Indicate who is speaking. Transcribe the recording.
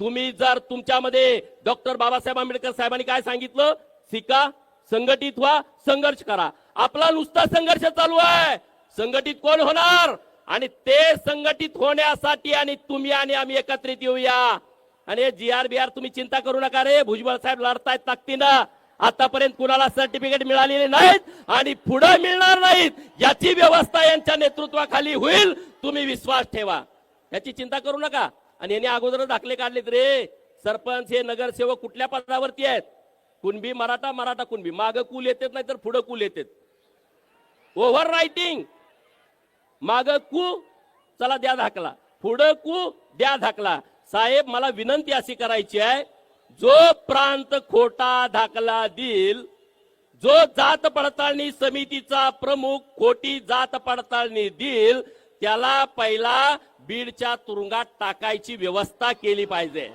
Speaker 1: तुम्ही जर तुमच्यामध्ये डॉक्टर बाबासाहेब आंबेडकर साहेबांनी काय सांगितलं? शिका संघटित व्हा संघर्ष करा. आपला नुसता संघर्ष चालू आहे. संघटित कोण होणार? आणि ते संघटित होण्यासाठी आणि तुम्ही आणि आम्ही एकत्रित येऊया. आणि जी आर बी आर तुम्ही चिंता करू नका रे. भुजबळ साहेब लढतायत ताकदीनं. आतापर्यंत कुणाला सर्टिफिकेट मिळालेले नाहीत आणि पुढे मिळणार नाहीत. याची व्यवस्था यांच्या नेतृत्वाखाली होईल. तुम्ही विश्वास ठेवा. याची चिंता करू नका. आणि यांनी अगोदर दाखले काढलेत रे. सरपंच हे नगरसेवक कुठल्या पदावरती आहेत? कुणबी मराठा मराठा कुणबी? माग कुल येतात नाही तर पुढं कुल येतात. ओव्हर रायटिंग माग कु चला द्या धाकला. पुढं कु द्या धाकला. साहेब मला विनंती अशी करायची आहे जो प्रांत खोटा धाकला देईल जो जात पडताळणी समितीचा प्रमुख खोटी जात पडताळणी देईल त्याला पहिला बीडच्या तुरुंगात टाकायची व्यवस्था केली पाहिजे.